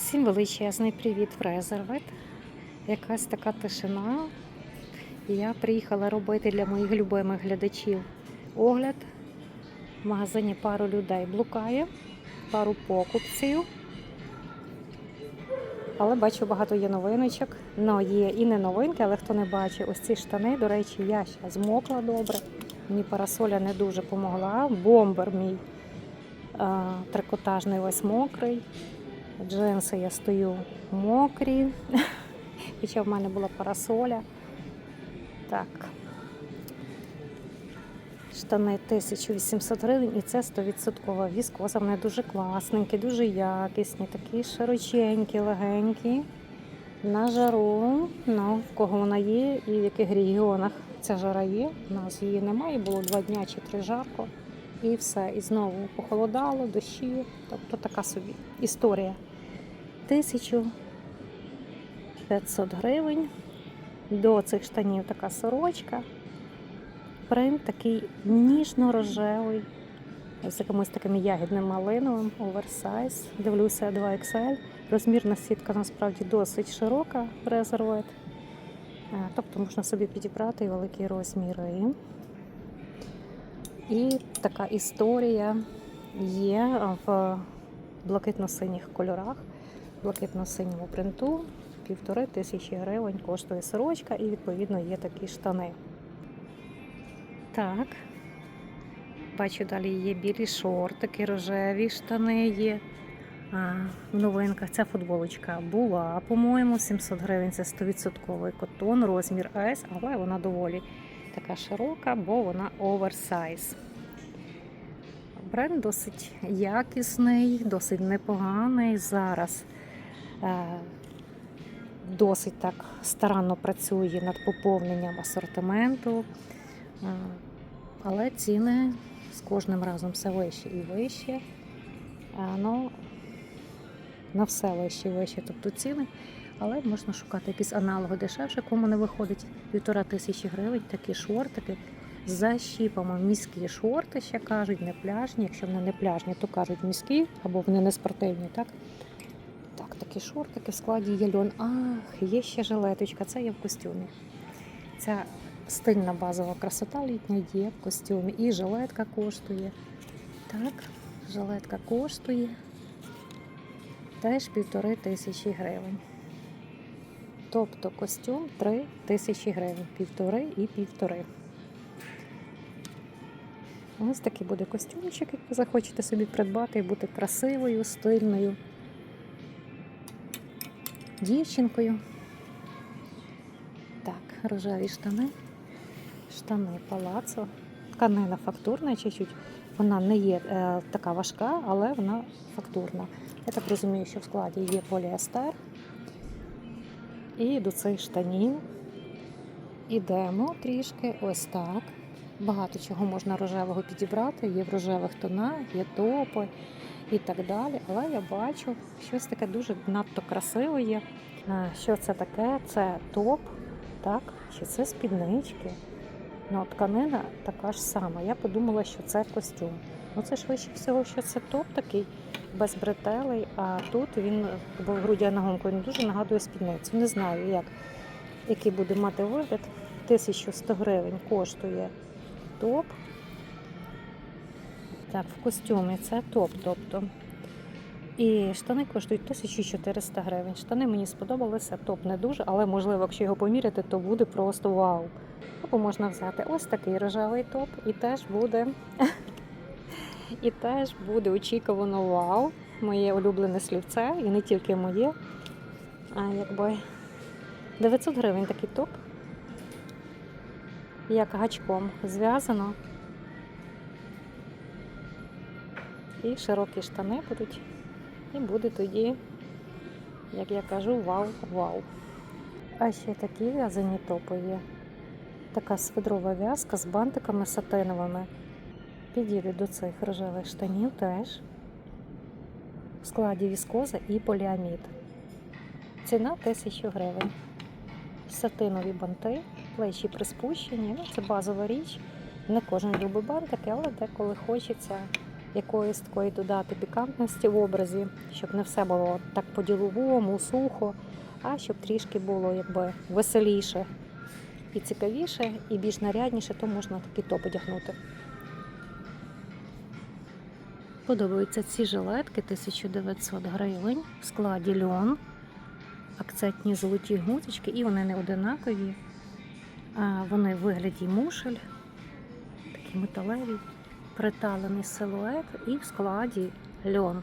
Всім величезний привіт в Резервет. Якась така тишина. Я приїхала робити для моїх любимих глядачів огляд. В магазині пару людей блукає, пару покупців. Але бачу, багато є новиночок. Ну, є і не новинки, але хто не бачить, ось ці штани, до речі, я ще змокла добре. Мені парасоля не дуже допомогла. Бомбер мій а, трикотажний весь мокрий. Джинси я стою мокрі. Хоча в мене була парасоля. Так. Штани 1800 гривень і це 100% віскоза. Вони дуже класненькі, дуже якісні, такі широченькі, легенькі. На жару, ну, в кого вона є і в яких регіонах ця жара є. У нас її немає, було два дня чи три жарко. І все. І знову похолодало, дощі. Тобто така собі історія. 1500 гривень. До цих штанів така сорочка. Принт такий ніжно-рожевий, з якимось таким ягідним малиновим, оверсайз. Дивлюся 2XL. Розмірна сітка насправді досить широка, резервет. Тобто можна собі підібрати великі розміри. І така історія є в блакитно-синіх кольорах, блакитно-синьому принту. Півтори тисячі гривень коштує сорочка і, відповідно, є такі штани. Так. Бачу, далі є білі шортики, рожеві штани є. А, в новинках ця футболочка була, по-моєму, 700 гривень це 100% котон, розмір S, але вона доволі така широка, бо вона оверсайз. Бренд досить якісний, досить непоганий. Зараз досить так старанно працює над поповненням асортименту, е, але ціни з кожним разом все вище і вище. Е, ну, на все вище і вище, тобто ціни. Але можна шукати якісь аналоги дешевше, кому не виходить півтора тисячі гривень, такі шортики з защіпами. Міські шорти ще кажуть, не пляжні. Якщо вони не пляжні, то кажуть міські або вони не спортивні. Так такі шортики в складі є льон. Ах, є ще жилеточка, це є в костюмі. Ця стильна базова красота літня є в костюмі. І жилетка коштує. Так, жилетка коштує теж півтори тисячі гривень. Тобто костюм 3 тисячі гривень, півтори і півтори. Ось такий буде костюмчик, як ви захочете собі придбати і бути красивою, стильною дівчинкою. Так, рожеві штани, штани палацо. Тканина фактурна чуть-чуть. Вона не є е, така важка, але вона фактурна. Я так розумію, що в складі є поліестер. І до цих штанів ідемо трішки ось так. Багато чого можна рожевого підібрати, є в рожевих тонах, є топи і так далі. Але я бачу, щось таке дуже надто красиве є. Е, Що це таке? Це топ, так? Чи це спіднички? Ну, тканина така ж сама. Я подумала, що це костюм. Ну це швидше всього, що це топ такий без бретелей, а тут він бо грудяна гумка він дуже нагадує спідницю. Не знаю, як, який буде мати вигляд. 1100 гривень коштує топ. Так, в костюмі це топ, тобто. І штани коштують 1400 гривень. Штани мені сподобалися, топ не дуже, але можливо, якщо його поміряти, то буде просто вау. Або можна взяти ось такий рожевий топ, і теж буде і теж буде очікувано вау. Моє улюблене слівце, і не тільки моє. А якби 900 гривень такий топ. Як гачком зв'язано. І широкі штани будуть. І буде тоді, як я кажу, вау-вау. А ще такі в'язані топи є. Така свидрова в'язка з бантиками сатиновими. Підійде до цих рожевих штанів теж. В складі віскоза і поліамід. Ціна 1000 гривень. Сатинові банти, плечі приспущені. Ну, це базова річ. Не кожен любить бантики, але деколи хочеться якоїсь такої додати пікантності в образі, щоб не все було так по-діловому, сухо, а щоб трішки було якби веселіше і цікавіше, і більш нарядніше, то можна такий топ одягнути. Подобаються ці жилетки 1900 гривень в складі льон, акцентні золоті гудзички, і вони не одинакові. А Вони в вигляді мушель, такі металеві, приталений силует і в складі льон.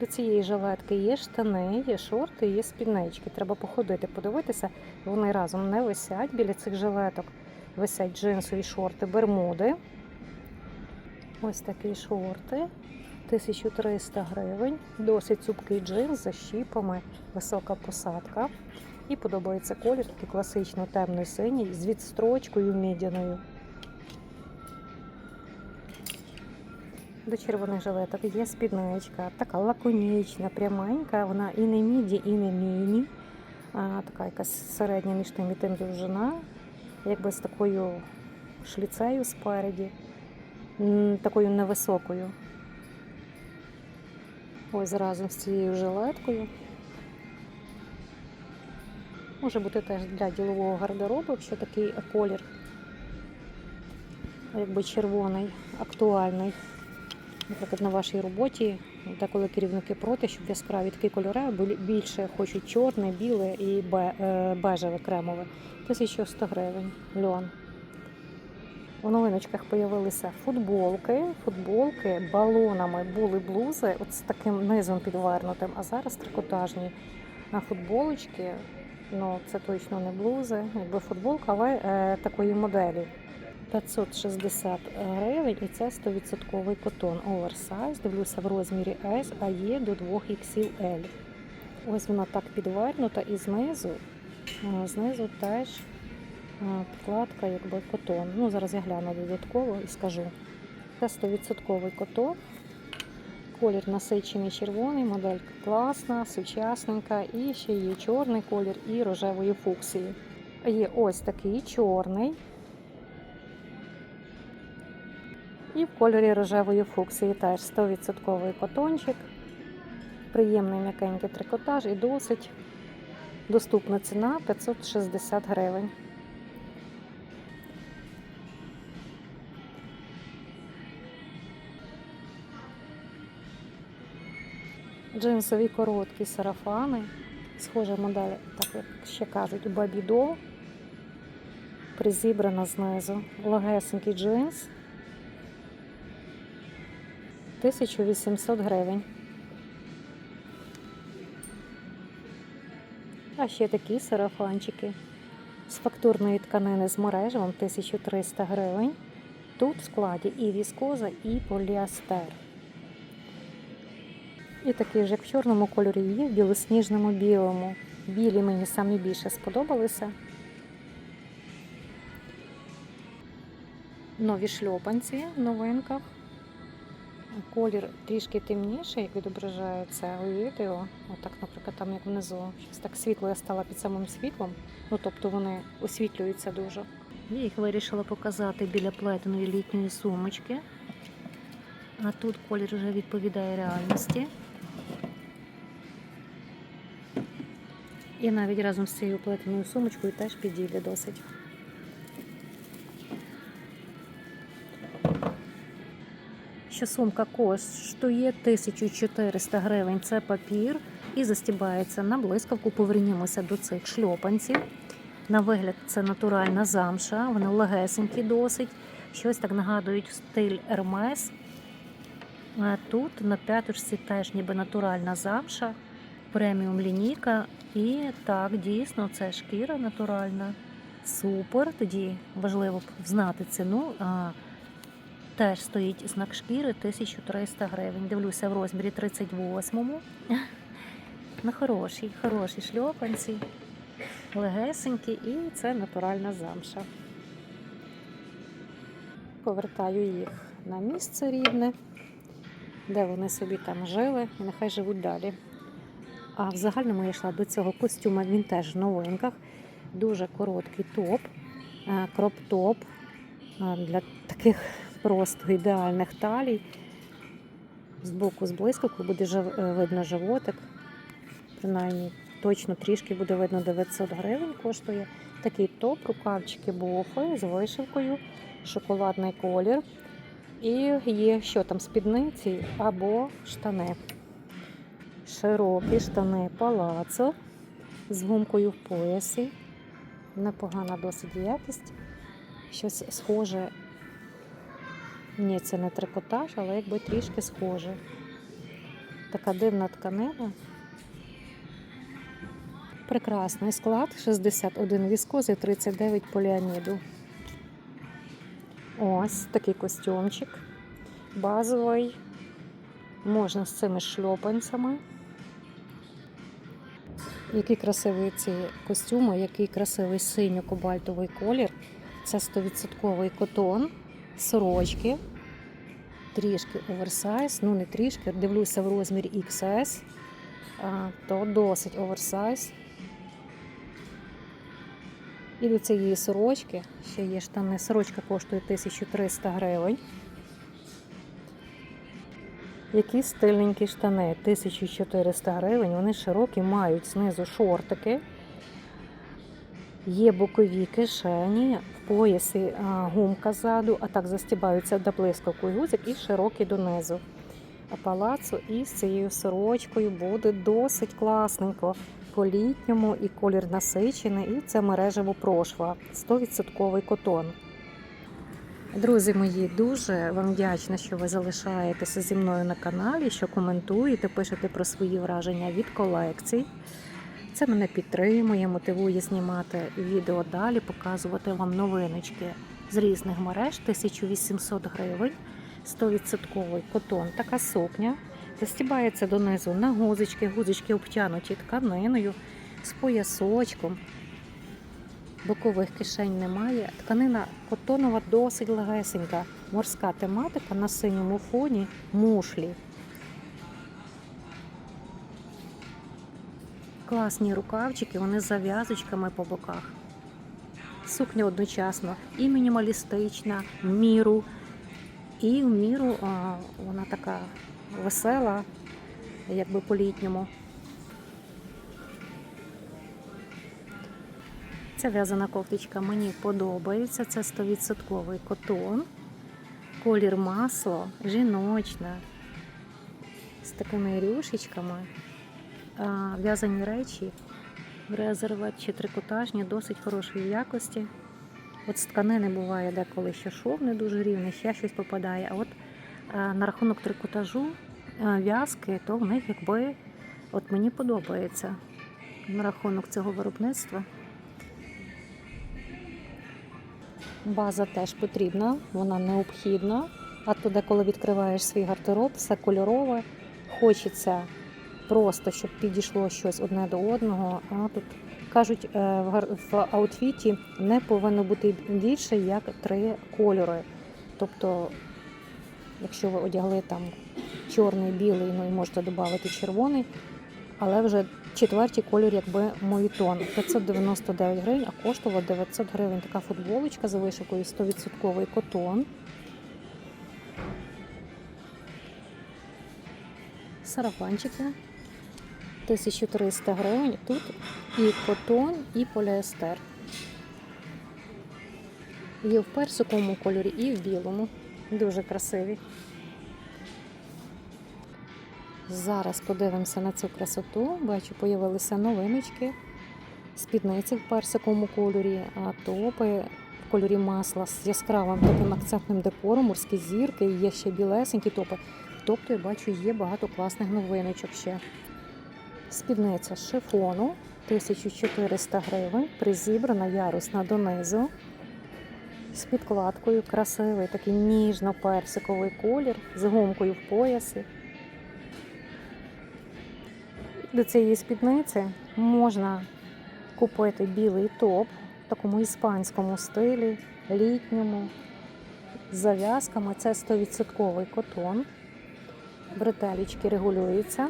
До цієї жилетки є штани, є шорти, є спіднички. Треба походити, подивитися. Вони разом не висять. Біля цих жилеток висять джинсові шорти, бермуди. Ось такі шорти. 1300 гривень. Досить цупкий джинс за щіпами, висока посадка. І подобається колір, такий класично темний синій з відстрочкою мідяною. До червоних жилеток є спідничка, така лаконічна, пряменька. Вона і не міді, і не міні. А, така якась середня між тим і тим довжина, якби з такою шліцею спереді, такою невисокою. Ось разом з цією жилеткою. Може бути теж для ділового гардеробу, якщо такий колір, якби червоний, актуальний. Наприклад, на вашій роботі, деколи керівники проти, щоб яскраві такі кольори, більше хочуть чорне, біле і е, бежеве кремове. 1100 гривень льон. У новиночках з'явилися футболки. Футболки балонами були блузи, от з таким низом підвернутим, а зараз трикотажні на футболочки. Ну, це точно не блузи, якби футболка, але е, такої моделі. 560 гривень і це 100% котон оверсайз. Дивлюся в розмірі S, а є до 2XL. Ось вона так підвернута і знизу, знизу теж підкладка якби котон. Ну, зараз я гляну додатково і скажу. Це 100% котон. Колір насичений червоний, моделька класна, сучасненька. І ще є чорний колір і рожевої фуксії. Є ось такий чорний. І в кольорі рожевої фуксії теж 100% котончик. Приємний м'якенький трикотаж і досить доступна ціна 560 гривень. Джинсові короткі сарафани. Схожа модель, так як ще кажуть, бабідо. Призібрана знизу. Легесенький джинс. 1800 гривень. А ще такі сарафанчики з фактурної тканини з мережевом 1300 гривень. Тут в складі і віскоза, і поліастер. І такі ж, як в чорному кольорі, є в білосніжному білому. Білі мені самі більше сподобалися. Нові шльопанці в новинках. Колір трішки темніший, як відображається у відео. Отак, наприклад, там як внизу. Щось так світло я стала під самим світлом. Ну, тобто вони освітлюються дуже. Я їх вирішила показати біля плетеної літньої сумочки. А тут колір вже відповідає реальності. І навіть разом з цією плетеною сумочкою теж підійде досить. Що сумка коштує 1400 гривень. Це папір і застібається на блискавку. Повернімося до цих шльопанців. На вигляд, це натуральна замша, вони легесенькі досить. Щось так нагадують стиль Ермес. А тут на п'яточці теж ніби натуральна замша, преміум лінійка. І так, дійсно, це шкіра натуральна. Супер. Тоді важливо знати ціну. Теж стоїть знак шкіри 1300 гривень. Дивлюся в розмірі 38-му. На хорошій, хороші шльопанці, легесенькі, і це натуральна замша. Повертаю їх на місце рідне, де вони собі там жили, і нехай живуть далі. А в загальному я йшла до цього костюма, він теж в новинках. Дуже короткий топ, е, кроп-топ е, для таких просто ідеальних талій. Збоку з блискавкою буде е, видно животик. Принаймні, точно трішки буде видно 900 гривень коштує. Такий топ, рукавчики буфи з вишивкою, шоколадний колір. І є що там спідниці або штани. Широкі штани палацо з гумкою в поясі. Непогана досить якість. Щось схоже. Ні, це не трикотаж, але якби трішки схоже. Така дивна тканина. Прекрасний склад, 61 віскози, 39 поліаміду. Ось такий костюмчик. Базовий. Можна з цими шльопанцями. Який красивий ці костюми, який красивий синьо-кобальтовий колір. Це 100% котон, сорочки, трішки оверсайз, ну не трішки, дивлюся в розмірі XS, то досить оверсайз. І до цієї сорочки ще є штани. Сорочка коштує 1300 гривень. Які стильненькі штани 1400 гривень. Вони широкі, мають знизу шортики. Є бокові кишені, в поясі гумка ззаду, а так застібаються до блискавкою гузик і широкий донизу. А палацу із цією сорочкою буде досить класненько. По-літньому і колір насичений, і це мережево прошва, 100% котон. Друзі мої, дуже вам вдячна, що ви залишаєтеся зі мною на каналі, що коментуєте, пишете про свої враження від колекцій. Це мене підтримує, мотивує знімати відео далі, показувати вам новиночки з різних мереж 1800 гривень, 100% котон. Така сукня. Застібається донизу на гузички, гузички обтянуті тканиною з поясочком. Бокових кишень немає. Тканина котонова досить легесенька. Морська тематика на синьому фоні мушлі. Класні рукавчики, вони з зав'язочками по боках. Сукня одночасно і мінімалістична, в міру, і в міру а, вона така весела, якби по-літньому. Ця в'язана кофточка мені подобається. Це 100% котон, колір масло, жіночна, з такими рюшечками. В'язані речі, резерват чи трикотажні, досить хорошої якості. От з тканини буває деколи ще шов не дуже рівний, ще щось попадає. А от на рахунок трикотажу в'язки, то в них якби от мені подобається на рахунок цього виробництва. База теж потрібна, вона необхідна. А то коли відкриваєш свій гардероб, все кольорове, хочеться просто, щоб підійшло щось одне до одного. А тут кажуть, е, в аутфіті не повинно бути більше як три кольори. Тобто, якщо ви одягли там чорний, білий, ну і можете додати червоний, але вже четвертій колір, якби моїтон. 599 гривень, а коштувала 900 гривень. Така футболочка за вишивкою 100% котон. Сарафанчики 1300 гривень. Тут і котон, і поліестер. Є в персиковому кольорі і в білому. Дуже красиві. Зараз подивимося на цю красоту. Бачу, появилися новиночки. Спідниці в персиковому кольорі, а топи в кольорі масла з яскравим таким акцентним декором, морські зірки, є ще білесенькі топи. Тобто, я бачу, є багато класних новиночок ще. Спідниця шифону 1400 гривень, призібрана ярусна донизу. З підкладкою красивий, такий ніжно-персиковий колір, з гумкою в поясі. До цієї спідниці можна купити білий топ в такому іспанському стилі, літньому, з зав'язками. Це 100% котон. Бретелічки регулюються.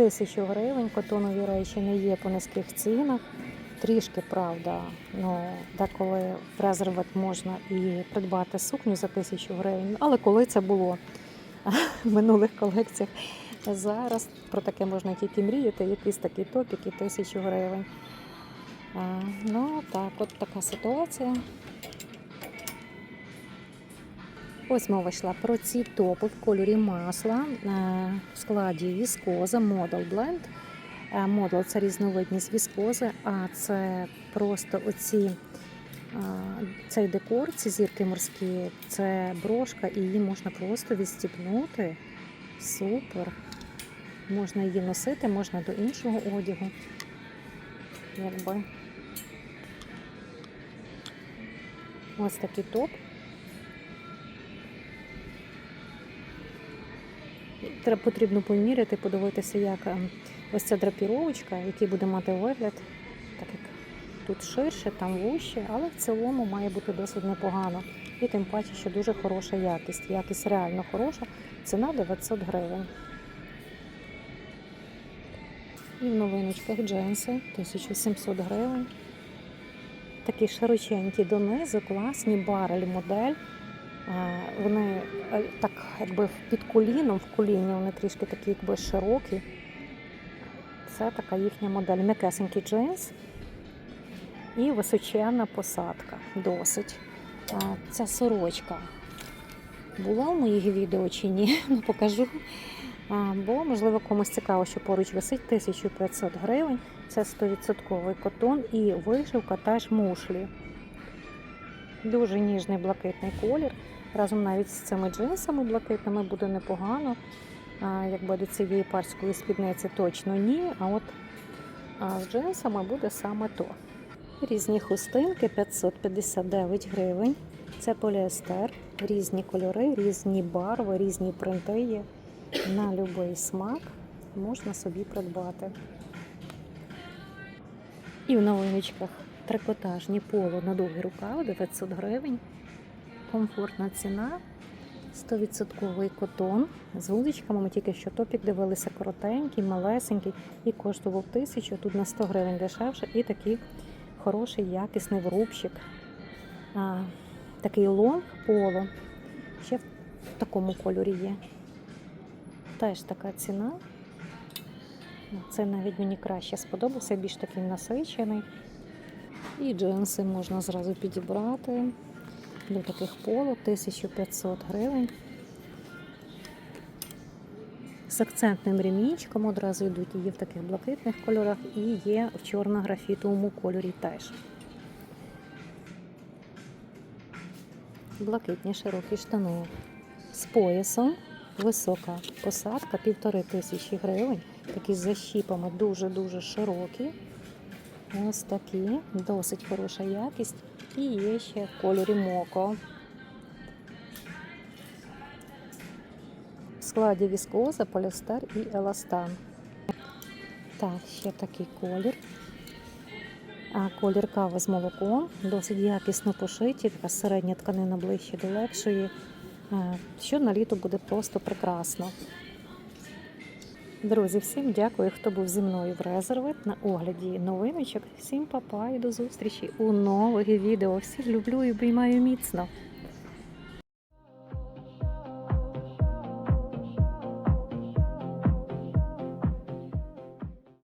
Тисячу гривень. Котонові речі не є по низьких цінах. Трішки, правда, ну, деколи в резерват можна і придбати сукню за тисячу гривень. Але коли це було? в минулих колекціях. Зараз про таке можна тільки мріяти, якийсь такий топік і тисячу гривень. Ну, так, от така ситуація. Ось мова йшла про ці топи в кольорі масла е, в складі віскоза Model Blend. Е, Model – це різновидність віскози, а це просто оці, е, цей декор, ці зірки морські, це брошка, і її можна просто відстібнути. Супер. Можна її носити, можна до іншого одягу. Якби. Ось такий топ. Треба потрібно поміряти, подивитися, як ем, ось ця драпіровочка, який буде мати вигляд, так як тут ширше, там вужче, але в цілому має бути досить непогано. І тим паче, що дуже хороша якість. Якість реально хороша. Ціна 900 гривень. І в новиночках джинси 1700 гривень. Такі широченькі донизу, класні барель модель. Е, Вони е, так якби під коліном, в коліні вони трішки такі якби широкі. Це така їхня модель. М'якесенький джинс і височенна посадка. Досить. Е, Ця сорочка була в моїх відео чи ні, ну покажу. Бо, можливо, комусь цікаво, що поруч висить 1500 гривень. Це 100% котон і вишивка теж мушлі. Дуже ніжний блакитний колір. Разом навіть з цими джинсами блакитними буде непогано. Якби до цієї парської спідниці точно ні. А от з джинсами буде саме то. Різні хустинки 559 гривень. Це поліестер, різні кольори, різні барви, різні принти є. На будь-який смак можна собі придбати. І в новиночках трикотажні поло на довгий рукав 900 гривень. Комфортна ціна. 100% котон з вуличками. Ми тільки що топік дивилися коротенький, малесенький і коштував 1000, тут на 100 гривень дешевше. І такий хороший, якісний врубчик. А, такий лонг поло. Ще в такому кольорі є. Теж така ціна. Це навіть мені краще сподобався, більш такий насичений. І джинси можна зразу підібрати. До таких поло 1500 гривень. З акцентним ремінчиком одразу йдуть є в таких блакитних кольорах, і є в чорно-графітовому кольорі теж. Блакитні широкі штани з поясом. Висока посадка, півтори тисячі гривень. Такі з защіпами дуже-дуже широкі. Ось такі, досить хороша якість. І є ще в кольорі моко. В складі віскоза, поліестер і еластан. Так, ще такий колір. А колір кави з молоком. Досить якісно пошиті, така середня тканина ближче до легшої. Е, Що на літо буде просто прекрасно. Друзі, всім дякую, хто був зі мною в резерви на огляді новиночок. Всім па-па і до зустрічі у нових відео. Всіх люблю і обіймаю міцно.